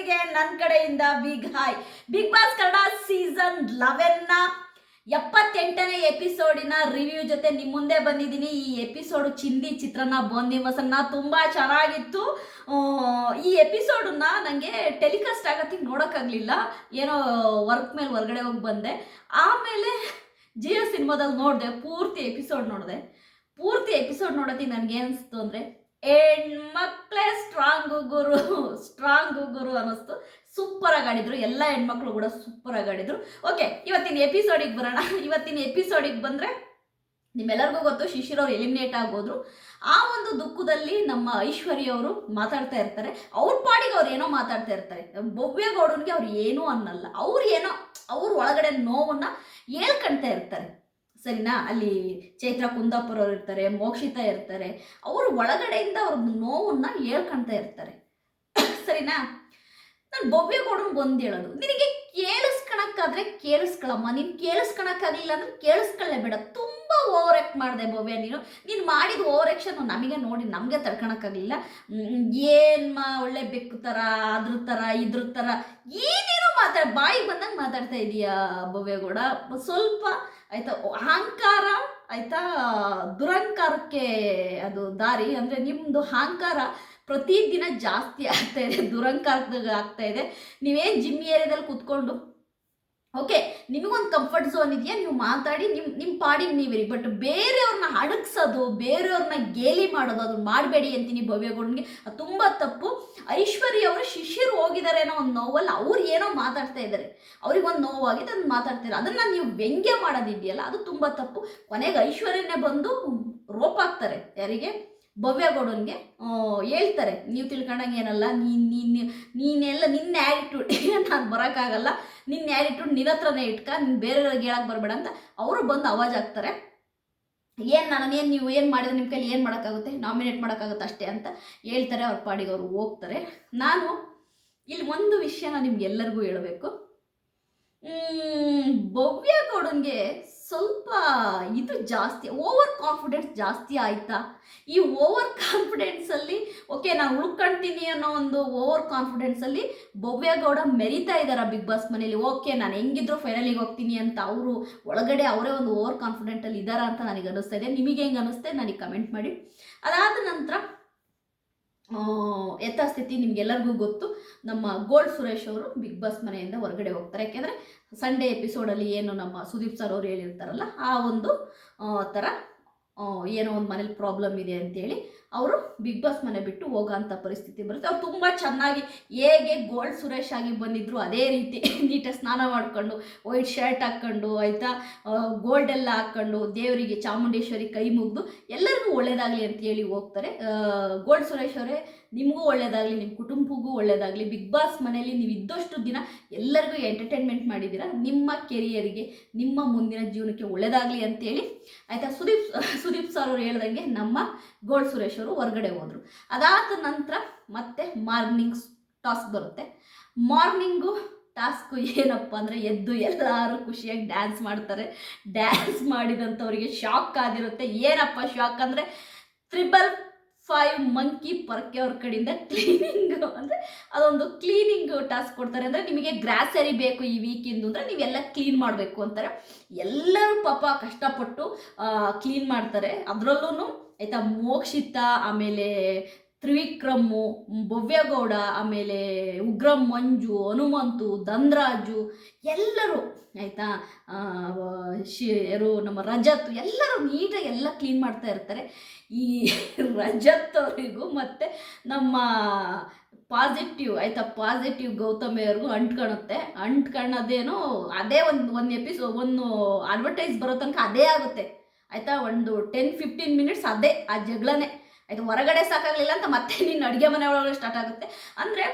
ವ್ಯೂವರ್ಸ್ಗೆ ನನ್ನ ಕಡೆಯಿಂದ big hi big boss Kannada season ಲೆವೆನ್ನ ಎಪ್ಪತ್ತೆಂಟನೇ ಎಪಿಸೋಡಿನ ರಿವ್ಯೂ ಜೊತೆ ನಿಮ್ಮ ಮುಂದೆ ಬಂದಿದ್ದೀನಿ. ಈ ಎಪಿಸೋಡು ಚಿಂದಿ ಚಿತ್ರನ ಬೊಂದಿ ಮಸನ್ನ ತುಂಬ ಚೆನ್ನಾಗಿತ್ತು. ಈ ಎಪಿಸೋಡನ್ನ ನನಗೆ ಟೆಲಿಕಾಸ್ಟ್ ಆಗತ್ತಿಗೆ ನೋಡೋಕ್ಕಾಗಲಿಲ್ಲ. ಏನೋ ವರ್ಕ್ ಮೇಲೆ ಹೊರಗಡೆ ಹೋಗಿ ಬಂದೆ. ಆಮೇಲೆ ಜಿಯೋ ಸಿನಿಮಾದಲ್ಲಿ ನೋಡಿದೆ, ಪೂರ್ತಿ ಎಪಿಸೋಡ್ ನೋಡಿದೆ. ಪೂರ್ತಿ ಎಪಿಸೋಡ್ ನೋಡೋತ್ತಿಗೆ ನನಗೆ ಅನಿಸ್ತು ಅಂದರೆ ಹೆಣ್ಮಕ್ಳೇ ಸ್ಟ್ರಾಂಗ್ ಗುರು ಸ್ಟ್ರಾಂಗ್ ಗುರು ಅನ್ನಿಸ್ತು. ಸೂಪರ್ ಆಗಿ ಆಡಿದ್ರು. ಎಲ್ಲ ಹೆಣ್ಮಕ್ಳು ಕೂಡ ಸೂಪರ್ ಆಗಿ ಆಡಿದ್ರು. ಓಕೆ ಇವತ್ತಿನ ಎಪಿಸೋಡಿಗೆ ಬರೋಣ. ಇವತ್ತಿನ ಎಪಿಸೋಡಿಗೆ ಬಂದರೆ ನಿಮ್ಮೆಲ್ಲರಿಗೂ ಗೊತ್ತು, ಶಿಶಿರ್ ಅವ್ರು ಎಲಿಮಿನೇಟ್ ಆಗೋದ್ರು ಆ ಒಂದು ದುಃಖದಲ್ಲಿ ನಮ್ಮ ಐಶ್ವರ್ಯ ಅವರು ಮಾತಾಡ್ತಾ ಇರ್ತಾರೆ. ಅವ್ರ ಪಾಡಿಗೆ ಅವ್ರು ಏನೋ ಮಾತಾಡ್ತಾ ಇರ್ತಾರೆ. ಭವ್ಯಗೌಡನ್ಗೆ ಅವ್ರು ಏನೂ ಅನ್ನಲ್ಲ. ಅವ್ರು ಏನೋ, ಅವ್ರ ಒಳಗಡೆ ನೋವನ್ನ ಹೇಳ್ಕೊಳ್ತಾ ಇರ್ತಾರೆ. ಸರಿನಾ? ಅಲ್ಲಿ ಚೈತ್ರ ಕುಂದಾಪುರ ಇರ್ತಾರೆ, ಮೋಕ್ಷಿತಾ ಇರ್ತಾರೆ. ಅವ್ರ ಒಳಗಡೆಯಿಂದ ಅವ್ರ ನೋವನ್ನ ಹೇಳ್ಕೊಂತ ಇರ್ತಾರೆ. ಸರಿನಾ? ನಾನು ಬೊವ್ಯಗೌಡನ್ಗೆ ಒಂದು ಹೇಳೋದು. ನಿನಗೆ ಕೇಳಿಸ್ಕೊಳಕ್ಕಾದ್ರೆ ಕೇಳಿಸ್ಕೊಳಮ್ಮ. ನೀನು ಕೇಳಿಸ್ಕೊಳಕ್ಕಾಗಲಿಲ್ಲ ಅಂದ್ರೆ ಕೇಳಿಸ್ಕೊಳ್ಳೇ ಬೇಡ. ತುಂಬ ಓವರ್ ಆ್ಯಕ್ಟ್ ಮಾಡಿದೆ ಬೊಬ್ಬೆ ನೀನು. ನೀನು ಮಾಡಿದ ಓವರ್ ಆ್ಯಕ್ಷನ್ ನಮಗೆ ನೋಡಿ ನಮಗೆ ತಡ್ಕೊಳಕ್ಕಾಗಲಿಲ್ಲ ಏನು ಮಾ ಒಳ್ಳೆ ಬೆಕ್ಕು ಥರ ಅದ್ರ ಥರ ಇದ್ರ ಥರ ಏನೇನೋ ಮಾತಾಡ, ಬಾಯಿಗೆ ಬಂದಂಗೆ ಮಾತಾಡ್ತಾ ಇದೀಯಾ ಕೂಡ ಸ್ವಲ್ಪ ಆಯ್ತಾ? ಅಹಂಕಾರ, ಆಯ್ತಾ? ದುರಹಂಕಾರಕ್ಕೆ ಅದು ದಾರಿ. ಅಂದರೆ ನಿಮ್ಮದು ಅಹಂಕಾರ ಪ್ರತಿದಿನ ಜಾಸ್ತಿ ಆಗ್ತಾ ಇದೆ ದುರಹಂಕಾರದ ಆಗ್ತಾ ಇದೆ. ನೀವೇನು ಜಿಮ್ ಏರಿಯಾದಲ್ಲಿ ಕೂತ್ಕೊಂಡು ಓಕೆ ನಿಮಗೊಂದು ಕಂಫರ್ಟ್ ಝೋನ್ ಇದೆಯಾ? ನೀವು ಮಾತಾಡಿ ನಿಮ್ಮ ನಿಮ್ಮ ಪಾಡಿಗೆ ನೀವಿರಿ. ಬಟ್ ಬೇರೆಯವ್ರನ್ನ ಅಡಗಿಸೋದು ಬೇರೆಯವ್ರನ್ನ ಗೇಲಿ ಮಾಡೋದು, ಅದನ್ನ ಮಾಡಬೇಡಿ ಅಂತೀನಿ ಭವ್ಯಗೌಡನಿಗೆ ಅದು ತುಂಬ ತಪ್ಪು. ಐಶ್ವರ್ಯ ಅವರು ಶಿಷ್ಯರು ಹೋಗಿದ್ದಾರೆ ಅನ್ನೋ ಒಂದು ನೋವಲ್ಲಿ ಅವ್ರು ಏನೋ ಮಾತಾಡ್ತಾ ಇದ್ದಾರೆ. ಅವ್ರಿಗೆ ಒಂದು ನೋವಾಗಿದೆ, ಅದನ್ನ ಮಾತಾಡ್ತಾರೆ ಅದನ್ನು ನೀವು ವ್ಯಂಗ್ಯ ಮಾಡೋದಿದೆಯಲ್ಲ, ಅದು ತುಂಬ ತಪ್ಪು. ಕೊನೆಗೆ ಐಶ್ವರ್ಯನೇ ಬಂದು ರೋಪಾಗ್ತಾರೆ ಯಾರಿಗೆ? ಭವ್ಯಗೌಡನ್ಗೆ ಹೇಳ್ತಾರೆ, ನೀವು ತಿಳ್ಕೊಂಡಂಗೆ ಏನಲ್ಲ, ನೀನು ನೀನು, ನೀನೆಲ್ಲ ನಿನ್ನ ಆ್ಯಟಿಟ್ಯೂಡ್ ನಾನು ಬರೋಕ್ಕಾಗಲ್ಲ. ನಿನ್ನ ಯಾರಿಟ್ಟು ನಿನ್ನ ಹತ್ರನೇ ಇಟ್ಕ, ನಿನ್ ಬೇರೆಯವ್ರಿಗೆ ಹೇಳಕ್ ಬರಬೇಡ ಅಂತ ಅವರು ಬಂದು ಅವಾಜ್ ಆಗ್ತಾರೆ ಏನು ನಾನು ಏನು ನೀವು ಏನು ಮಾಡಿದ್ರೆ ನಿಮ್ಮ ಕೈಲಿ ಏನು ಮಾಡೋಕ್ಕಾಗುತ್ತೆ? ನಾಮಿನೇಟ್ ಮಾಡೋಕ್ಕಾಗುತ್ತೆ ಅಷ್ಟೇ ಅಂತ ಹೇಳ್ತಾರೆ ಅವ್ರ ಪಾಡಿಗೆ ಅವರು ಹೋಗ್ತಾರೆ. ನಾನು ಇಲ್ಲಿ ಒಂದು ವಿಷಯನ ನಿಮ್ಗೆಲ್ಲರಿಗೂ ಹೇಳಬೇಕು. ಭವ್ಯ ಗೌಡನ್ಗೆ ಸ್ವಲ್ಪ ಇದು ಜಾಸ್ತಿ ಓವರ್ ಕಾನ್ಫಿಡೆನ್ಸ್ ಜಾಸ್ತಿ ಆಯ್ತಾ? ಈ ಓವರ್ ಕಾನ್ಫಿಡೆನ್ಸಲ್ಲಿ ಓಕೆ ನಾನು ಉಳ್ಕೊಳ್ತೀನಿ ಅನ್ನೋ ಒಂದು ಓವರ್ ಕಾನ್ಫಿಡೆನ್ಸಲ್ಲಿ ಭವ್ಯಗೌಡ ಮೆರಿತಾ ಇದ್ದಾರೆ ಬಿಗ್ ಬಾಸ್ ಮನೇಲಿ. ಓಕೆ ನಾನು ಹೆಂಗಿದ್ರು ಫೈನಲಿಗೆ ಹೋಗ್ತೀನಿ ಅಂತ ಅವರು ಒಳಗಡೆ ಅವರೇ ಒಂದು ಓವರ್ ಕಾನ್ಫಿಡೆಂಟಲ್ಲಿ ಇದ್ದಾರಾ ಅಂತ ನನಗೆ ಅನಿಸ್ತಾ ಇದೆ. ನಿಮಗೆ ಹೆಂಗೆ ಅನಿಸ್ತೆ ನನಗೆ ಕಮೆಂಟ್ ಮಾಡಿ. ಅದಾದ ನಂತರ ಯಥಾಸ್ಥಿತಿ ನಿಮ್ಗೆಲ್ಲರಿಗೂ ಗೊತ್ತು. ನಮ್ಮ ಗೋಲ್ಡ್ ಸುರೇಶ್ ಅವರು ಬಿಗ್ ಬಾಸ್ ಮನೆಯಿಂದ ಹೊರಗಡೆ ಹೋಗ್ತಾರೆ. ಯಾಕೆಂದರೆ ಸಂಡೇ ಎಪಿಸೋಡಲ್ಲಿ ಏನು ನಮ್ಮ ಸುದೀಪ್ ಸರ್ ಅವರು ಹೇಳಿರ್ತಾರಲ್ಲ, ಆ ಒಂದು ಥರ ಏನೋ ಒಂದು ಮನೇಲಿ ಪ್ರಾಬ್ಲಮ್ ಇದೆ ಅಂತೇಳಿ ಅವರು ಬಿಗ್ ಬಾಸ್ ಮನೆ ಬಿಟ್ಟು ಹೋಗೋಂಥ ಪರಿಸ್ಥಿತಿ ಬರುತ್ತೆ. ಅವ್ರು ತುಂಬ ಚೆನ್ನಾಗಿ ಹೇಗೆ ಗೋಲ್ಡ್ ಸುರೇಶ್ ಆಗಿ ಬಂದಿದ್ರು ಅದೇ ರೀತಿ ನೀಟಾಗಿ ಸ್ನಾನ ಮಾಡ್ಕೊಂಡು ವೈಟ್ ಶರ್ಟ್ ಹಾಕ್ಕೊಂಡು ಆಯಿತಾ? ಗೋಲ್ಡ್ ಎಲ್ಲ ಹಾಕ್ಕೊಂಡು ದೇವರಿಗೆ ಚಾಮುಂಡೇಶ್ವರಿ ಕೈ ಮುಗಿದು ಎಲ್ಲರಿಗೂ ಒಳ್ಳೇದಾಗಲಿ ಅಂತ ಹೇಳಿ ಹೋಗ್ತಾರೆ. ಗೋಲ್ಡ್ ಸುರೇಶ್ ಅವರೇ, ನಿಮಗೂ ಒಳ್ಳೇದಾಗಲಿ ನಿಮ್ಮ ಕುಟುಂಬಕ್ಕೂ ಒಳ್ಳೇದಾಗಲಿ ಬಿಗ್ ಬಾಸ್ ಮನೆಯಲ್ಲಿ ನೀವು ಇದ್ದಷ್ಟು ದಿನ ಎಲ್ಲರಿಗೂ ಎಂಟರ್ಟೈನ್ಮೆಂಟ್ ಮಾಡಿದ್ದೀರಾ. ನಿಮ್ಮ ಕೆರಿಯರಿಗೆ, ನಿಮ್ಮ ಮುಂದಿನ ಜೀವನಕ್ಕೆ ಒಳ್ಳೇದಾಗಲಿ ಅಂತೇಳಿ ಆಯಿತಾ? ಸುದೀಪ್ ಸುದೀಪ್ ಸರ್ ಅವರು ಹೇಳ್ದಂಗೆ ನಮ್ಮ ಗೋಲ್ಡ್ ಸುರೇಶ್ ಅವರು ಹೊರಗಡೆ ಹೋದರು. ಅದಾದ ನಂತರ ಮತ್ತೆ ಮಾರ್ನಿಂಗ್ ಟಾಸ್ಕ್ ಬರುತ್ತೆ. ಮಾರ್ನಿಂಗು ಟಾಸ್ಕು ಏನಪ್ಪ ಅಂದರೆ ಎದ್ದು ಎಲ್ಲರೂ ಖುಷಿಯಾಗಿ ಡ್ಯಾನ್ಸ್ ಮಾಡ್ತಾರೆ. ಡ್ಯಾನ್ಸ್ ಮಾಡಿದಂಥವ್ರಿಗೆ ಶಾಕ್ ಆಗಿರುತ್ತೆ. ಏನಪ್ಪ ಶಾಕ್ ಅಂದರೆ ತ್ರಿಬಲ್ ಫೈವ್ ಮಂಕಿ ಪರಕೆ ಅವ್ರ ಕಡೆಯಿಂದ ಕ್ಲೀನಿಂಗ್ ಅಂದರೆ ಅದೊಂದು ಕ್ಲೀನಿಂಗ್ ಟಾಸ್ಕ್ ಕೊಡ್ತಾರೆ ಅಂದರೆ ನಿಮಗೆ ಗ್ರಾಸರಿ ಬೇಕು ಈ ವೀಕಿಂದು ಅಂದರೆ ನೀವೆಲ್ಲ ಕ್ಲೀನ್ ಮಾಡಬೇಕು ಅಂತಾರೆ. ಎಲ್ಲರೂ ಪಾಪ ಕಷ್ಟಪಟ್ಟು ಕ್ಲೀನ್ ಮಾಡ್ತಾರೆ. ಅದರಲ್ಲೂ ಆಯಿತಾ? ಮೋಕ್ಷಿತ, ಆಮೇಲೆ ತ್ರಿವಿಕ್ರಮು, ಭವ್ಯಗೌಡ, ಆಮೇಲೆ ಉಗ್ರ ಮಂಜು ಹನುಮಂತು ದಂದ್ರಾಜು ಎಲ್ಲರೂ ಆಯಿತಾ? ಶಿರು ನಮ್ಮ ರಜತ್, ಎಲ್ಲರೂ ನೀಟಾಗಿ ಎಲ್ಲ ಕ್ಲೀನ್ ಮಾಡ್ತಾ ಇರ್ತಾರೆ. ಈ ರಜತ್ ಅವರಿಗೂ ಮತ್ತು ನಮ್ಮ ಪಾಸಿಟಿವ್ ಆಯಿತಾ? ಪಾಸಿಟಿವ್ ಗೌತಮಿಯವ್ರಿಗೂ ಅಂಟ್ಕೊಳುತ್ತೆ ಅಂಟ್ಕೊಳ್ಳೋದೇನೋ ಅದೇ ಒಂದು ಒಂದು ಎಪಿಸೋ ಒಂದು ಅಡ್ವರ್ಟೈಸ್ ಬರೋ ತನಕ ಅದೇ ಆಗುತ್ತೆ. ಆಯಿತಾ? ಒಂದು ಟೆನ್ ಫಿಫ್ಟೀನ್ ಮಿನಿಟ್ಸ್ ಅದೇ ಆ ಜಗಳನೇ. ಆಯ್ತು, ಹೊರಗಡೆ ಸಾಕಾಗಲಿಲ್ಲ ಅಂತ ಮತ್ತೆ ನೀನು ಅಡುಗೆ ಮನೆ ಒಳಗಡೆ ಸ್ಟಾರ್ಟ್ ಆಗುತ್ತೆ. ಅಂದರೆ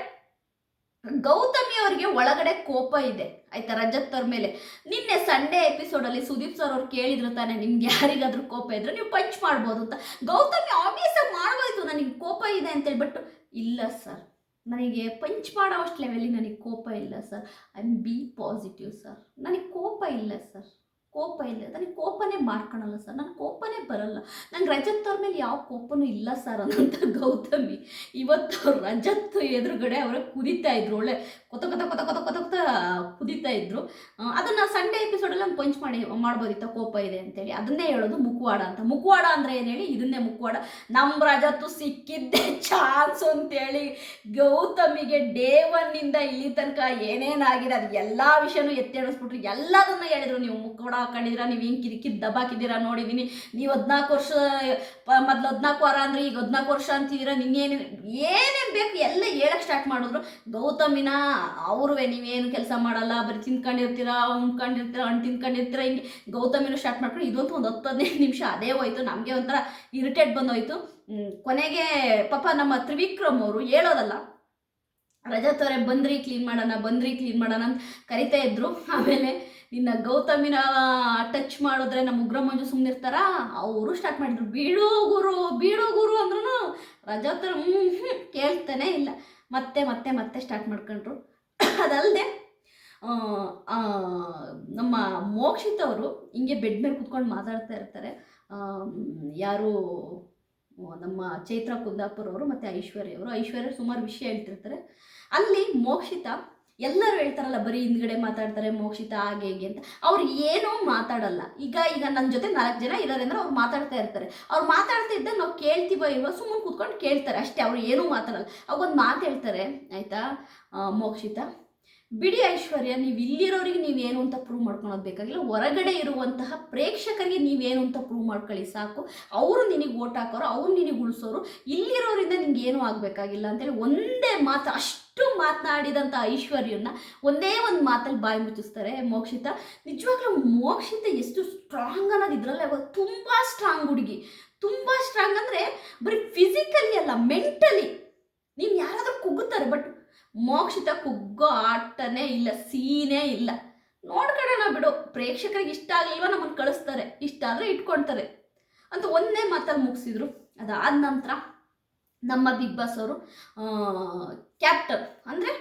ಗೌತಮಿ ಅವರಿಗೆ ಒಳಗಡೆ ಕೋಪ ಇದೆ. ಆಯ್ತಾ, ರಜತ್ ಅವ್ರ ಮೇಲೆ. ನಿನ್ನೆ ಸಂಡೇ ಎಪಿಸೋಡಲ್ಲಿ ಸುದೀಪ್ ಸರ್ ಅವ್ರು ಕೇಳಿದ್ರು ತಾನೆ, ನಿಮ್ಗೆ ಯಾರಿಗಾದರೂ ಕೋಪ ಇದ್ರೆ ನೀವು ಪಂಚ್ ಮಾಡ್ಬೋದು ಅಂತ. ಗೌತಮಿ ಆಬ್ವಿಯಸ್ ಆಗಿ ಮಾಡ್ಬೋದು ನನಗೆ ಕೋಪ ಇದೆ ಅಂತ ಹೇಳ್ಬಿಟ್ಟು ಇಲ್ಲ ಸರ್ ನನಗೆ ಪಂಚ್ ಮಾಡೋ ಅಷ್ಟು ನನಗೆ ಕೋಪ ಇಲ್ಲ sir I be positive sir ನನಗೆ ಕೋಪ ಇಲ್ಲ ಸರ್ ಕೋಪ ಇಲ್ಲ. ನನಗೆ ಕೋಪನೇ ಮಾಡ್ಕೊಳಲ್ಲ ಸರ್. ನನ್ನ ಕೋಪನೇ ಬರಲ್ಲ. ನಂಗೆ ರಜತ್ ಅವ್ರ ಮೇಲೆ ಯಾವ ಕೋಪನೂ ಇಲ್ಲ ಸರ್ ಅನ್ನೋಂಥ ಗೌತಮಿ. ಇವತ್ತು ರಜತ್ ಎದುರುಗಡೆ ಅವರ ಕುದಿತಾ ಇದ್ರು. ಒಳ್ಳೆ ಕೊತ ಕೊತ ಕೊತ ಕೊತ ಕೊತ ಕುದಿತಾ ಇದ್ರು. ಅದನ್ನ ಸಂಡೇ ಎಪಿಸೋಡಲ್ಲಿ ಒಂದು ಪಂಚ್ ಮಾಡಿ, ಮಾಡ್ಬೋದಿತ್ತ, ಕೋಪ ಇದೆ ಅಂತೇಳಿ. ಅದನ್ನೇ ಹೇಳೋದು ಮುಖವಾಡ ಅಂತ. ಮುಖವಾಡ ಅಂದ್ರೆ ಏನು ಹೇಳಿ, ಇದನ್ನೇ ಮುಖವಾಡ ನಮ್ಮ ರಾಜತ್ತು ಸಿಕ್ಕಿದ್ದೆ ಚಾನ್ಸ್ ಅಂತೇಳಿ ಗೌತಮಿಗೆ ಡೇ ಒನ್ನಿಂದ ಇಲ್ಲಿ ತನಕ ಏನೇನಾಗಿದೆ ಅದು ಎಲ್ಲ ವಿಷಯನೂ ಎತ್ತೇಳಿಸ್ಬಿಟ್ರು ಎಲ್ಲದನ್ನ ಹೇಳಿದ್ರು. ನೀವು ಮುಖವಾಡ ಹಾಕೊಂಡಿದ್ದೀರಾ, ನೀವು ಹಿಂಗೆ ಕಿರಿಕಿದ್ ದಬಾಕಿದ್ದೀರಾ ನೋಡಿದ್ದೀನಿ ನೀವು ಹದಿನಾಲ್ಕು ವರ್ಷ ಮೊದಲು ಹದಿನಾಲ್ಕು ವಾರ ಅಂದ್ರೆ ಈಗ ಹದಿನಾಲ್ಕು ವರ್ಷ ಅಂತಿದ್ದೀರಾ, ನಿನ್ನೇನು, ಏನೇನು ಬೇಕು ಎಲ್ಲ ಹೇಳಕ್ ಸ್ಟಾರ್ಟ್ ಮಾಡಿದ್ರು. ಗೌತಮಿನ, ಅವ್ರವೇ, ನೀವೇನು ಕೆಲಸ ಮಾಡಲ್ಲ, ಬರೀ ತಿನ್ಕೊಂಡಿರ್ತೀರಾ ಉಣ್ಕೊಂಡಿರ್ತೀರಾ ಹಣ್ಣು ತಿನ್ಕೊಂಡಿರ್ತೀರ, ಹಿಂಗೆ ಗೌತಮಿನೂ ಸ್ಟಾರ್ಟ್ ಮಾಡ್ಕೊಂಡು ಇದಂತೂ ಒಂದು ಹತ್ತು ಹದಿನೈದು ನಿಮಿಷ, ಅದೇ ಹೋಯ್ತು, ನಮಗೆ ಒಂಥರ ಇರಿಟೇಟ್ ಬಂದೋಯ್ತು. ಕೊನೆಗೆ ಪಾಪ ನಮ್ಮ ತ್ರಿವಿಕ್ರಮ್ ಅವರು ಹೇಳೋದಲ್ಲ ರಜತ್ ಅವರೇ ಬಂದ್ರಿ ಕ್ಲೀನ್ ಮಾಡೋಣ, ಬಂದ್ರಿ ಕ್ಲೀನ್ ಮಾಡೋಣ ಅಂತ ಕರಿತಾ ಇದ್ರು. ಆಮೇಲೆ ನಿನ್ನ ಗೌತಮಿನ ಟಚ್ ಮಾಡಿದ್ರೆ ನಮ್ಮ ಉಗ್ರ ಮಂಜು ಸುಮ್ಮನಿರ್ತಾರ ಅವರು ಸ್ಟಾರ್ಟ್ ಮಾಡಿದ್ರು. ಬೀಳೋ ಗುರು ಬೀಳೋ ಗುರು ಅಂದ್ರೂ ರಜತ್ ಹ್ಞೂ ಕೇಳ್ತಾನೆ ಇಲ್ಲ. ಮತ್ತೆ ಮತ್ತೆ ಮತ್ತೆ ಸ್ಟಾರ್ಟ್ ಮಾಡ್ಕೊಂಡ್ರು. ಅದಲ್ಲದೆ ನಮ್ಮ ಮೋಕ್ಷಿತ್ ಅವರು ಹಿಂಗೆ ಬೆಡ್ ಮೇಲೆ ಕುತ್ಕೊಂಡು ಮಾತಾಡ್ತಾ ಇರ್ತಾರೆ. ಯಾರು, ನಮ್ಮ ಚೈತ್ರ ಕುಂದಾಪುರ ಅವರು ಮತ್ತು ಐಶ್ವರ್ಯ ಅವರು. ಐಶ್ವರ್ಯ ಸುಮಾರು ವಿಷಯ ಹೇಳ್ತಿರ್ತಾರೆ. ಅಲ್ಲಿ ಮೋಕ್ಷಿತ ಎಲ್ಲರೂ ಹೇಳ್ತಾರಲ್ಲ, ಬರೀ ಹಿಂದ್ಗಡೆ ಮಾತಾಡ್ತಾರೆ, ಮೋಕ್ಷಿತ ಹಾಗೆ ಹೇಗೆ ಅಂತ. ಅವ್ರು ಏನೂ ಮಾತಾಡಲ್ಲ. ಈಗ ಈಗ ನನ್ನ ಜೊತೆ ನಾಲ್ಕು ಜನ ಇದ್ದಾರೆ ಅಂದ್ರೆ ಅವ್ರು ಮಾತಾಡ್ತಾ ಇರ್ತಾರೆ. ಅವ್ರು ಮಾತಾಡ್ತಾ ಇದ್ದಾಗ ನಾವು ಕೇಳ್ತೀವೋ ಇವ ಸುಮ್ಮನೆ ಕೂತ್ಕೊಂಡು ಕೇಳ್ತಾರೆ. ಅಷ್ಟೇ, ಅವ್ರು ಏನೂ ಮಾತಾಡಲ್ಲ. ಅವಾಗೊಂದು ಮಾತು ಹೇಳ್ತಾರೆ, ಆಯಿತಾ ಮೋಕ್ಷಿತ ಬಿಡಿ ಐಶ್ವರ್ಯ, ನೀವು ಇಲ್ಲಿರೋರಿಗೆ ನೀವೇನು ಅಂತ ಪ್ರೂವ್ ಮಾಡ್ಕೊಳೋದು ಬೇಕಾಗಿಲ್ಲ. ಹೊರಗಡೆ ಇರುವಂತಹ ಪ್ರೇಕ್ಷಕರಿಗೆ ನೀವೇನು ಅಂತ ಪ್ರೂವ್ ಮಾಡ್ಕೊಳ್ಳಿ ಸಾಕು. ಅವರು ನಿನಗೆ ಓಟ್ ಹಾಕೋರು, ಅವ್ರು ನಿನಗೆ ಉಳಿಸೋರು. ಇಲ್ಲಿರೋರಿಂದ ನಿಂಗೆ ಏನೂ ಆಗಬೇಕಾಗಿಲ್ಲ ಅಂತೇಳಿ ಒಂದೇ ಮಾತು, ಅಷ್ಟು ಮಾತನಾಡಿದಂಥ ಐಶ್ವರ್ಯನ ಒಂದೇ ಒಂದು ಮಾತಲ್ಲಿ ಬಾಯಿ ಮುಚ್ಚಿಸ್ತಾರೆ ಮೋಕ್ಷಿತ. ನಿಜವಾಗ್ಲೂ ಮೋಕ್ಷಿತ ಎಷ್ಟು ಸ್ಟ್ರಾಂಗ್ ಅನ್ನೋದು ಇದರಲ್ಲೇ ತುಂಬ ಸ್ಟ್ರಾಂಗ್ ಹುಡುಗಿ. ತುಂಬ ಸ್ಟ್ರಾಂಗ್ ಅಂದರೆ ಬರೀ ಫಿಸಿಕಲಿ ಅಲ್ಲ ಮೆಂಟಲಿ ನೀನು ಯಾರಾದರೂ ಕುಗ್ಗುತ್ತಾರೆ ಬಟ್ ಮೋಕ್ಷಿತ ಕುಗ್ಗೋ ಆಟನೇ ಇಲ್ಲ, ಸೀನೇ ಇಲ್ಲ. ನೋಡ್ಕೊಳ್ಳೋಣ ಬಿಡು, ಪ್ರೇಕ್ಷಕರಿಗೆ ಇಷ್ಟ ಆಗಲಿಲ್ವ ನಮ್ಮನ್ನು ಕಳಿಸ್ತಾರೆ? ಇಷ್ಟ ಆದರೆ ಇಟ್ಕೊಳ್ತಾರೆ. ಅಂತ ಒಂದೇ ಮಾತಲ್ಲಿ ಮುಗಿಸಿದ್ರು. ಅದಾದ ನಂತರ ನಮ್ಮ ಬಿಗ್ ಬಾಸ್ ಅವರು ಕ್ಯಾಪ್ಟನ್, ಅಂದರೆ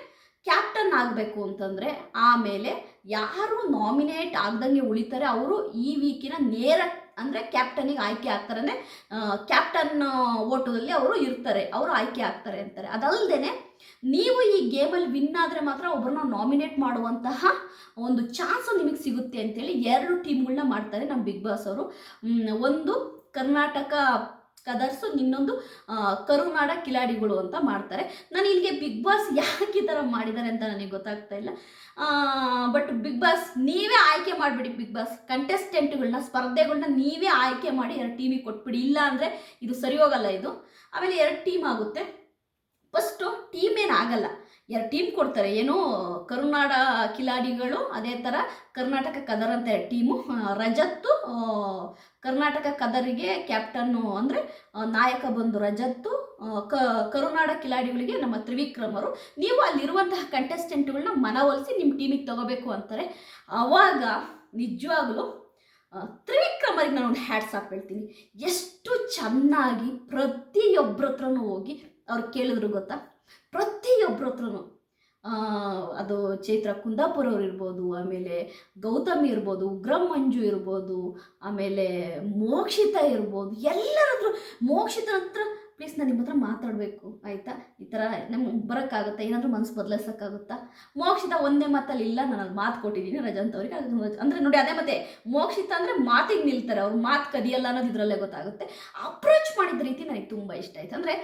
ಕ್ಯಾಪ್ಟನ್ ಆಗಬೇಕು ಅಂತಂದರೆ ಆಮೇಲೆ ಯಾರು ನಾಮಿನೇಟ್ ಆಗ್ದಂಗೆ ಉಳಿತಾರೆ, ಅವರು ಈ ವೀಕಿನ ನೇರ ಅಂದರೆ ಕ್ಯಾಪ್ಟನಿಗೆ ಆಯ್ಕೆ ಆಗ್ತಾರೆ. ಕ್ಯಾಪ್ಟನ್ ಓಟದಲ್ಲಿ ಅವರು ಇರ್ತಾರೆ. ಅವರು ಆಯ್ಕೆ ಆಗ್ತಾರೆ ಅಂತಾರೆ. ಅದಲ್ಲದೆ ನೀವು ಈ ಗೇಮಲ್ಲಿ ವಿನ್ ಆದರೆ ಮಾತ್ರ ಒಬ್ಬರನ್ನ ನಾಮಿನೇಟ್ ಮಾಡುವಂತಹ ಒಂದು ಚಾನ್ಸು ನಿಮಗೆ ಸಿಗುತ್ತೆ ಅಂತೇಳಿ ಎರಡು ಟೀಮ್ಗಳನ್ನ ಮಾಡ್ತಾರೆ ನಮ್ಮ ಬಿಗ್ ಬಾಸ್ ಅವರು. ಒಂದು ಕರ್ನಾಟಕ ಕದರ್ಸು, ನಿನ್ನೊಂದು ಕರುನಾಡ ಕಿಲಾಡಿಗಳು ಅಂತ ಮಾಡ್ತಾರೆ. ನಾನು ಇಲ್ಲಿಗೆ ಬಿಗ್ ಬಾಸ್ ಯಾಕೆ ಈ ಥರ ಮಾಡಿದ್ದಾರೆ ಅಂತ ನನಗೆ ಗೊತ್ತಾಗ್ತಾ ಇಲ್ಲ. ಬಟ್ ಬಿಗ್ ಬಾಸ್ ನೀವೇ ಆಯ್ಕೆ ಮಾಡಿಬಿಡಿ ಬಿಗ್ ಬಾಸ್ ಕಂಟೆಸ್ಟೆಂಟ್ಗಳನ್ನ ಸ್ಪರ್ಧೆಗಳನ್ನ ನೀವೇ ಆಯ್ಕೆ ಮಾಡಿ ಎರಡು ಟೀಮಿಗೆ ಕೊಟ್ಬಿಡಿ. ಇಲ್ಲ ಅಂದರೆ ಇದು ಸರಿ ಹೋಗಲ್ಲ ಇದು. ಆಮೇಲೆ ಎರಡು ಟೀಮ್ ಆಗುತ್ತೆ. ಫಸ್ಟು ಟೀಮ್ ಏನಾಗಲ್ಲ ಎರಡು ಟೀಮ್ ಕೊಡ್ತಾರೆ. ಏನು ಕರುನಾಡ ಕಿಲಾಡಿಗಳು ಅದೇ ಥರ ಕರ್ನಾಟಕ ಕದರ್ ಅಂತ ಟೀಮು ರಜತ್ತು ಕರ್ನಾಟಕ ಕದರಿಗೆ ಕ್ಯಾಪ್ಟನ್ನು ಅಂದರೆ ನಾಯಕ ಬಂದು ರಜತ್ತು ಕರುನಾಡ ಕಿಲಾಡಿಗಳಿಗೆ ನಮ್ಮ ತ್ರಿವಿಕ್ರಮರು. ನೀವು ಅಲ್ಲಿರುವಂತಹ ಕಂಟೆಸ್ಟೆಂಟ್ಗಳನ್ನ ಮನವೊಲಿಸಿ ನಿಮ್ಮ ಟೀಮಿಗೆ ತಗೋಬೇಕು ಅಂತಾರೆ. ಆವಾಗ ನಿಜವಾಗ್ಲೂ ತ್ರಿವಿಕ್ರಮರಿಗೆ ನಾನು ಒಂದು ಹ್ಯಾಟ್ಸ್ ಆಫ್ ಹೇಳ್ತೀನಿ. ಎಷ್ಟು ಚೆನ್ನಾಗಿ ಪ್ರತಿಯೊಬ್ಬರ ಹತ್ರನೂ ಹೋಗಿ ಅವ್ರು ಕೇಳಿದ್ರು ಗೊತ್ತಾ? ಪ್ರತಿಯೊಬ್ಬರ ಹತ್ರನೂ. ಅದು ಚೈತ್ರ ಕುಂದಾಪುರ ಅವ್ರು ಇರ್ಬೋದು, ಆಮೇಲೆ ಗೌತಮಿ ಇರ್ಬೋದು, ಉಗ್ರಂ ಮಂಜು ಇರ್ಬೋದು, ಆಮೇಲೆ ಮೋಕ್ಷಿತ ಇರ್ಬೋದು, ಎಲ್ಲರ ಹತ್ರ ಮೋಕ್ಷಿತ ಹತ್ರ ಪ್ಲೀಸ್ ನಾನು ನಿಮ್ಮ ಹತ್ರ ಮಾತಾಡಬೇಕು, ಆಯಿತಾ? ಈ ಥರ ನಮ್ಗೆ ಬರೋಕ್ಕಾಗುತ್ತಾ? ಏನಾದರೂ ಮನಸ್ಸು ಬದಲಾಯಿಸೋಕ್ಕಾಗುತ್ತಾ? ಮೋಕ್ಷಿತ ಒಂದೇ ಮಾತಲ್ಲಿ ಇಲ್ಲ ನಾನು ಅಲ್ಲಿ ಮಾತು ಕೊಟ್ಟಿದ್ದೀನಿ ರಜಂತ್ ಅವ್ರಿಗೆ. ಅಂದರೆ ನೋಡಿ, ಅದೇ ಮತ್ತೆ ಮೋಕ್ಷಿತ ಅಂದರೆ ಮಾತಿಗೆ ನಿಲ್ತಾರೆ, ಅವ್ರು ಮಾತು ಕದಿಯಲ್ಲ ಅನ್ನೋದು ಇದರಲ್ಲೇ ಗೊತ್ತಾಗುತ್ತೆ. ಅಪ್ರೋಚ್ ಮಾಡಿದ ರೀತಿ ನನಗೆ ತುಂಬ ಇಷ್ಟ ಆಯ್ತು. ಅಂದರೆ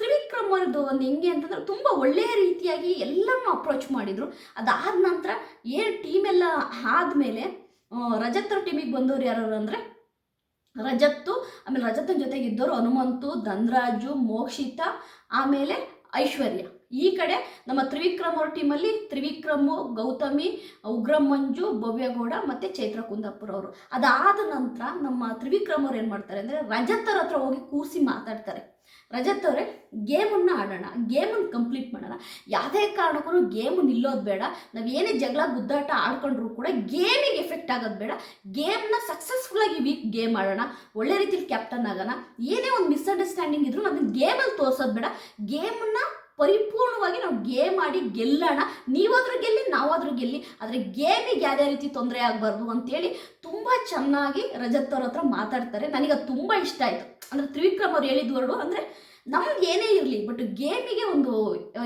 ತ್ರಿವಿಕ್ರಮ್ ಅವ್ರದ್ದು ಒಂದು ಹೆಂಗೆ ಅಂತಂದ್ರೆ ತುಂಬ ಒಳ್ಳೆಯ ರೀತಿಯಾಗಿ ಎಲ್ಲನೂ ಅಪ್ರೋಚ್ ಮಾಡಿದರು. ಅದಾದ ನಂತರ ಏನು ಟೀಮ್ ಎಲ್ಲ ಆದಮೇಲೆ ರಜತ್ರ ಟೀಮಿಗೆ ಬಂದವರು ಯಾರು ಅಂದರೆ ರಜತ್ತು, ಆಮೇಲೆ ರಜತನ ಜೊತೆಗೆ ಇದ್ದವರು ಹನುಮಂತು, ಧನ್ರಾಜು, ಮೋಕ್ಷಿತ, ಆಮೇಲೆ ಐಶ್ವರ್ಯ. ಈ ಕಡೆ ನಮ್ಮ ತ್ರಿವಿಕ್ರಮ್ ಟೀಮಲ್ಲಿ ತ್ರಿವಿಕ್ರಮು, ಗೌತಮಿ, ಉಗ್ರಮಂಜು, ಭವ್ಯಗೌಡ ಮತ್ತು ಚೈತ್ರ ಕುಂದಾಪುರ ಅವರು. ಅದಾದ ನಂತರ ನಮ್ಮ ತ್ರಿವಿಕ್ರಮ್ ಅವ್ರು ಏನು ಮಾಡ್ತಾರೆ ಅಂದರೆ ರಜತರ ಹತ್ರ ಹೋಗಿ ಕೂರಿಸಿ ಮಾತಾಡ್ತಾರೆ. ರಜತ್ ಅವರೇ, ಗೇಮನ್ನು ಆಡೋಣ ಗೇಮನ್ನು ಕಂಪ್ಲೀಟ್ ಮಾಡೋಣ. ಯಾವುದೇ ಕಾರಣಕ್ಕೂ ಗೇಮು ನಿಲ್ಲೋದು ಬೇಡ. ನಾವು ಏನೇ ಜಗಳ, ಗುದ್ದಾಟ ಆಡ್ಕೊಂಡ್ರು ಕೂಡ ಗೇಮಿಗೆ ಎಫೆಕ್ಟ್ ಆಗೋದು ಬೇಡ. ಗೇಮ್ನ ಸಕ್ಸಸ್ಫುಲ್ಲಾಗಿ ವೀಕ್ ಗೇಮ್ ಆಡೋಣ. ಒಳ್ಳೆ ರೀತಿಲಿ ಕ್ಯಾಪ್ಟನ್ ಆಗೋಣ. ಏನೇ ಒಂದು ಮಿಸ್ಅಂಡರ್ಸ್ಟ್ಯಾಂಡಿಂಗ್ ಇದ್ರೂ ಅದನ್ನ ಗೇಮಲ್ಲಿ ತೋರಿಸೋದು ಬೇಡ. ಗೇಮನ್ನ ಪರಿಪೂರ್ಣವಾಗಿ ನಾವು ಗೇಮ್ ಆಡಿ ಗೆಲ್ಲೋಣ. ನೀವಾದರೂ ಗೆಲ್ಲಿ, ನಾವಾದರೂ ಗೆಲ್ಲಿ. ಆದರೆ ಗೇಮಿಗೆ ಯಾವುದೇ ರೀತಿ ತೊಂದರೆ ಆಗಬಾರ್ದು ಅಂತೇಳಿ ತುಂಬ ಚೆನ್ನಾಗಿ ರಜತ್ ಅವ್ರ ಹತ್ರ ಮಾತಾಡ್ತಾರೆ. ನನಗೆ ಅದು ತುಂಬ ಇಷ್ಟ ಆಯಿತು. ಅಂದರೆ ತ್ರಿವಿಕ್ರಮ್ ಅವ್ರು ಹೇಳಿದ ಹೊರಡು ಅಂದರೆ ನಮ್ಗೆ ಏನೇ ಇರಲಿ ಬಟ್ ಗೇಮಿಗೆ ಒಂದು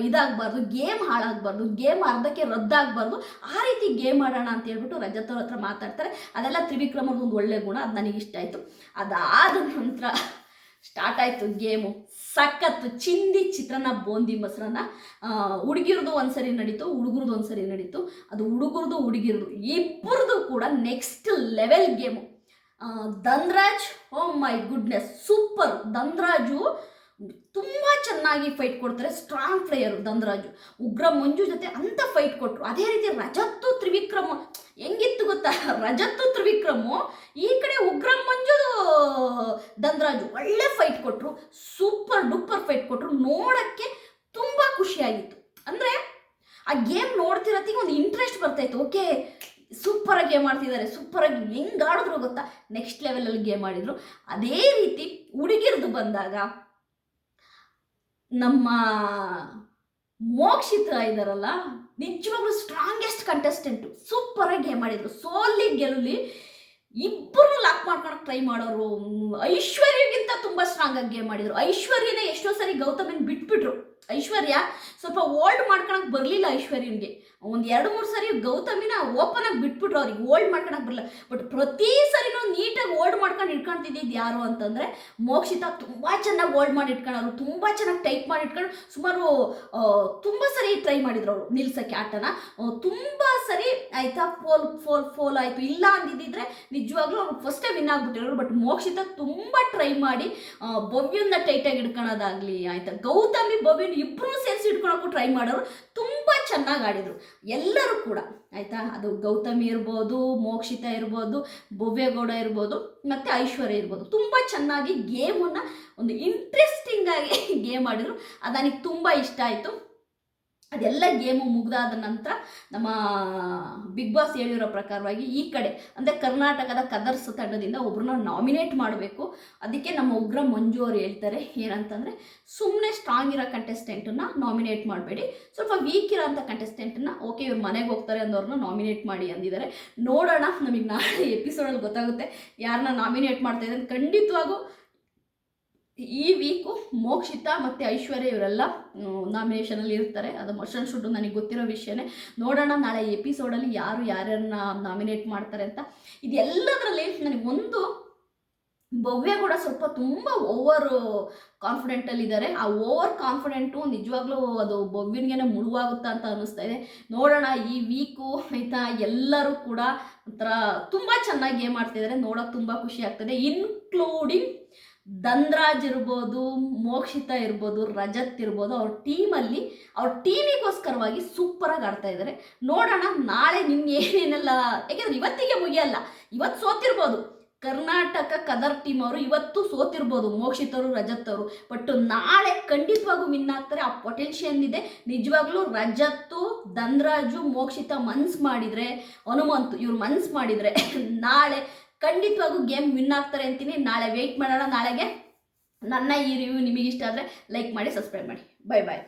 ಇದಾಗಬಾರ್ದು ಗೇಮ್ ಹಾಳಾಗಬಾರ್ದು ಗೇಮ್ ಅರ್ಧಕ್ಕೆ ರದ್ದಾಗಬಾರ್ದು ಆ ರೀತಿ ಗೇಮ್ ಆಡೋಣ ಅಂತ ಹೇಳ್ಬಿಟ್ಟು ರಜತ್ ಅವ್ರ ಹತ್ರ ಮಾತಾಡ್ತಾರೆ. ಅದೆಲ್ಲ ತ್ರಿವಿಕ್ರಮದ ಒಂದು ಒಳ್ಳೆ ಗುಣ, ಅದು ನನಗೆ ಇಷ್ಟ ಆಯಿತು. ಅದಾದ ನಂತರ ಸ್ಟಾರ್ಟ್ ಆಯಿತು ಗೇಮು. ಸಖತ್ತು ಚಿಂದಿ ಚಿತ್ರಾನ್ನ ಬೂಂದಿ ಮೊಸರನ್ನ ಹುಡುಗಿರದು ಒಂದ್ಸರಿ ನಡೀತು, ಹುಡುಗರದು ಒಂದ್ಸರಿ ನಡೀತು. ಅದು ಹುಡುಗರದು, ಹುಡುಗಿರದು ಇಬ್ಬರದು ಕೂಡ next level game. Dhanraj oh my goodness super Dhanraj ತುಂಬ ಚೆನ್ನಾಗಿ ಫೈಟ್ ಕೊಡ್ತಾರೆ ಸ್ಟ್ರಾಂಗ್ ಪ್ಲೇಯರು ಧನ್ರಾಜು. ಉಗ್ರ ಮಂಜು ಜೊತೆ ಅಂತ ಫೈಟ್ ಕೊಟ್ಟರು ಅದೇ ರೀತಿ ರಜತ್ತು ತ್ರಿವಿಕ್ರಮ, ಹೆಂಗಿತ್ತು ಗೊತ್ತಾ? ರಜತ್ತು ತ್ರಿವಿಕ್ರಮು, ಈ ಕಡೆ ಉಗ್ರ ಮಂಜು ದಂದ್ರಾಜು ಒಳ್ಳೆ ಫೈಟ್ ಕೊಟ್ಟರು ಸೂಪರ್ ಡೂಪರ್ ಫೈಟ್ ಕೊಟ್ಟರು ನೋಡೋಕ್ಕೆ ತುಂಬ ಖುಷಿಯಾಗಿತ್ತು. ಅಂದರೆ, ಆ ಗೇಮ್ ನೋಡ್ತಿರತ್ತಿಗೆ ಒಂದು ಇಂಟ್ರೆಸ್ಟ್ ಬರ್ತಾಯಿತ್ತು ಓಕೆ ಸೂಪರಾಗಿ ಗೇಮ್ ಆಡ್ತಿದ್ದಾರೆ ಸೂಪರಾಗಿ ಹೆಂಗೆ ಆಡಿದ್ರು ಗೊತ್ತಾ? ನೆಕ್ಸ್ಟ್ ಲೆವೆಲಲ್ಲಿ ಗೇಮ್ ಆಡಿದ್ರು. ಅದೇ ರೀತಿ ಹುಡುಗಿರ್ದು ಬಂದಾಗ ನಮ್ಮ ಮೋಕ್ಷಿತ ಇದಾರಲ್ಲ, ನಿಜವಾಗ್ಲೂ ಸ್ಟ್ರಾಂಗೆಸ್ಟ್ ಕಂಟೆಸ್ಟೆಂಟು ಸೂಪರಾಗಿ ಗೇಮ್ ಆಡಿದ್ರು. ಸೋಲಿ ಗೆಲ್ಲಲಿ ಇಬ್ಬರು ಲಾಕ್ ಮಾಡ್ಕೊಳಕ್ಕೆ ಟ್ರೈ ಮಾಡೋರು ಐಶ್ವರ್ಯಗಿಂತ ತುಂಬ ಸ್ಟ್ರಾಂಗ್ ಆಗಿ ಗೇಮ್ ಮಾಡಿದ್ರು ಐಶ್ವರ್ಯನೇ ಎಷ್ಟೋ ಸರಿ ಗೌತಮನ್ ಬಿಟ್ಬಿಟ್ರು. ಐಶ್ವರ್ಯ, ಸ್ವಲ್ಪ ಓಲ್ಡ್ ಮಾಡ್ಕೊಳಕ್ ಬರಲಿಲ್ಲ ಐಶ್ವರ್ಯನಿಗೆ ಒಂದು ಎರಡು ಮೂರು ಸರಿ ಗೌತಮಿನ ಓಪನ್ ಆಗಿ ಬಿಟ್ಬಿಟ್ರು ಅವ್ರಿಗೆ ಓಲ್ಡ್ ಮಾಡ್ಕೊಳಕ್ ಬರಲ್ಲ ಬಟ್ ಪ್ರತಿ ಸರಿನೂ ನೀಟಾಗಿ ಓಲ್ಡ್ ಮಾಡ್ಕೊಂಡು ಇಟ್ಕೊಳ್ತಿದ್ದಿದ್ದು ಯಾರು ಅಂತಂದರೆ, ಮೋಕ್ಷಿತ ತುಂಬ ಚೆನ್ನಾಗಿ ಓಲ್ಡ್ ಮಾಡಿ ಇಟ್ಕೊಳ್ಳೋರು ತುಂಬ ಚೆನ್ನಾಗಿ ಟೈಪ್ ಮಾಡಿ ಇಟ್ಕೊಂಡು ಸುಮಾರು ತುಂಬ ಸರಿ ಟ್ರೈ ಮಾಡಿದ್ರು ಅವರು ನಿಲ್ಸಕ್ಕೆ ಆಟನ ತುಂಬ ಸರಿ ಆಯ್ತಾ ಫೋಲ್ ಫೋಲ್ ಫೋಲ್ ಆಯಿತು. ಇಲ್ಲ ಅಂದಿದ್ದಿದ್ರೆ ನಿಜವಾಗ್ಲೂ ಅವ್ರು ಫಸ್ಟೇ ವಿನ್ ಆಗ್ಬಿಟ್ಟಿರೋರು ಬಟ್ ಮೋಕ್ಷಿತ ತುಂಬ ಟ್ರೈ ಮಾಡಿ ಬೊಬ್ಬಿಯನ್ನ ಟೈಟಾಗಿ ಇಟ್ಕೊಳ್ಳೋದಾಗಲಿ ಆಯ್ತಾ. ಗೌತಮಿ ಭವ್ಯನ ಇಬ್ಬರೂ ಸೇರಿಸಿ ಇಟ್ಕೊಳಕ್ಕೂ ಟ್ರೈ ಮಾಡೋರು ತುಂಬ ಚೆನ್ನಾಗಿ ಆಡಿದರು. ಎಲ್ಲರೂ ಕೂಡ, ಆಯಿತಾ? ಅದು ಗೌತಮಿ ಇರ್ಬೋದು, ಮೋಕ್ಷಿತ ಇರ್ಬೋದು, ಭವ್ಯಗೌಡ ಇರ್ಬೋದು, ಮತ್ತು ಐಶ್ವರ್ಯ ಇರ್ಬೋದು. ತುಂಬ ಚೆನ್ನಾಗಿ ಗೇಮನ್ನು ಒಂದು ಇಂಟ್ರೆಸ್ಟಿಂಗಾಗಿ ಗೇಮ್ ಆಡಿದರು. ಅದು ನನಗೆ ತುಂಬ ಇಷ್ಟ ಆಯಿತು. ಅದೆಲ್ಲ ಗೇಮು ಮುಗ್ದಾದ ನಂತರ ನಮ್ಮ ಬಿಗ್ ಬಾಸ್ ಹೇಳಿರೋ ಪ್ರಕಾರವಾಗಿ ಈ ಕಡೆ, ಅಂದರೆ ಕರ್ನಾಟಕದ ಕದರ್ಸ್ ತಂಡದಿಂದ ಒಬ್ಬರನ್ನ ನಾಮಿನೇಟ್ ಮಾಡಬೇಕು. ಅದಕ್ಕೆ ನಮ್ಮ ಉಗ್ರ ಮಂಜು ಅವರು ಹೇಳ್ತಾರೆ, ಏನಂತಂದರೆ ಸುಮ್ಮನೆ ಸ್ಟ್ರಾಂಗ್ ಇರೋ ಕಂಟೆಸ್ಟೆಂಟನ್ನು ನಾಮಿನೇಟ್ ಮಾಡಬೇಡಿ. ಸ್ವಲ್ಪ ವೀಕ್ ಇರೋ ಅಂಥ ಕಂಟೆಸ್ಟೆಂಟನ್ನ ಓಕೆ ಇವ್ರು ಮನೆಗೆ ಹೋಗ್ತಾರೆ ಅನ್ನೋರನ್ನ ನಾಮಿನೇಟ್ ಮಾಡಿ ಅಂದಿದ್ದಾರೆ. ನೋಡೋಣ, ನಮಗೆ ನಾಳೆ ಎಪಿಸೋಡಲ್ಲಿ ಗೊತ್ತಾಗುತ್ತೆ ಯಾರನ್ನ ನಾಮಿನೇಟ್ ಮಾಡ್ತಾ ಇದ್ದಾರೆ. ಖಂಡಿತವಾಗೂ ಈ ವೀಕು ಮೋಕ್ಷಿತ ಮತ್ತು ಐಶ್ವರ್ಯ ಇವರೆಲ್ಲ ನಾಮಿನೇಷನಲ್ಲಿ ಇರ್ತಾರೆ. ಅದು ಮೋಷನ್ ಶುಡ್ಡು ನನಗೆ ಗೊತ್ತಿರೋ ವಿಷಯನೇ. ನೋಡೋಣ ನಾಳೆ ಎಪಿಸೋಡಲ್ಲಿ ಯಾರು ಯಾರ್ಯಾರನ್ನ ನಾಮಿನೇಟ್ ಮಾಡ್ತಾರೆ ಅಂತ. ಇದೆಲ್ಲದರಲ್ಲಿ ನನಗೆ ಒಂದು ಭವ್ಯ ಕೂಡ ಸ್ವಲ್ಪ ತುಂಬ ಓವರ್ ಕಾನ್ಫಿಡೆಂಟಲ್ಲಿದ್ದಾರೆ ಆ ಓವರ್ ಕಾನ್ಫಿಡೆಂಟು ನಿಜವಾಗ್ಲೂ ಅದು ಭವ್ಯನಿಗೆ ಮುಳುವಾಗುತ್ತಾ ಅಂತ ಅನ್ನಿಸ್ತಾ ಇದೆ. ನೋಡೋಣ ಈ ವೀಕು ಆಯಿತಾ, ಎಲ್ಲರೂ ಕೂಡ ಒಂಥರ ತುಂಬ ಚೆನ್ನಾಗಿ ಗೇಮ್ ಮಾಡ್ತಿದ್ದಾರೆ ನೋಡೋಕೆ ತುಂಬ ಖುಷಿ ಆಗ್ತದೆ ಇನ್ಕ್ಲೂಡಿಂಗ್ ಧನ್ರಾಜ್ ಇರ್ಬೋದು, ಮೋಕ್ಷಿತ ಇರ್ಬೋದು, ರಜತ್ ಇರ್ಬೋದು, ಅವ್ರ ಟೀಮಲ್ಲಿ ಅವ್ರ ಟೀಮಿಗೋಸ್ಕರವಾಗಿ ಸೂಪರಾಗಿ ಆಡ್ತಾ ಇದ್ದಾರೆ ನೋಡೋಣ ನಾಳೆ ನಿಮ್ಗೆ ಏನೇನೆಲ್ಲ ಯಾಕೆಂದ್ರೆ ಇವತ್ತಿಗೆ ಮುಗಿಯಲ್ಲ, ಇವತ್ತು ಸೋತಿರ್ಬೋದು. ಕರ್ನಾಟಕ ಕದರ್ ಟೀಮ್ ಅವರು ಇವತ್ತು ಸೋತಿರ್ಬೋದು ಮೋಕ್ಷಿತರು ರಜತ್ ಅವರು. ಬಟ್ ನಾಳೆ ಖಂಡಿತವಾಗೂ ವಿನ್ ಆಗ್ತಾರೆ. ಆ ಪೊಟೆನ್ಷಿಯಲ್ ಇದೆ. ನಿಜವಾಗ್ಲೂ ರಜತ್ತು, ಧನ್ರಾಜು, ಮೋಕ್ಷಿತ ಮನ್ಸ್ ಮಾಡಿದರೆ, ಹನುಮಂತು ಇವ್ರು ಮನ್ಸ್ ಮಾಡಿದರೆ ನಾಳೆ ಖಂಡಿತವಾಗೂ ಗೇಮ್ ವಿನ್ ಆಗ್ತಾರೆ ಅಂತೀನಿ. ನಾಳೆ ವೆಯ್ಟ್ ಮಾಡೋಣ. ನಾಳೆಗೆ ನನ್ನ ಈ ರಿವ್ಯೂ ನಿಮಗಿಷ್ಟ ಆದರೆ ಲೈಕ್ ಮಾಡಿ ಸಬ್ಸ್ಕ್ರೈಬ್ ಮಾಡಿ. ಬಾಯ್ ಬಾಯ್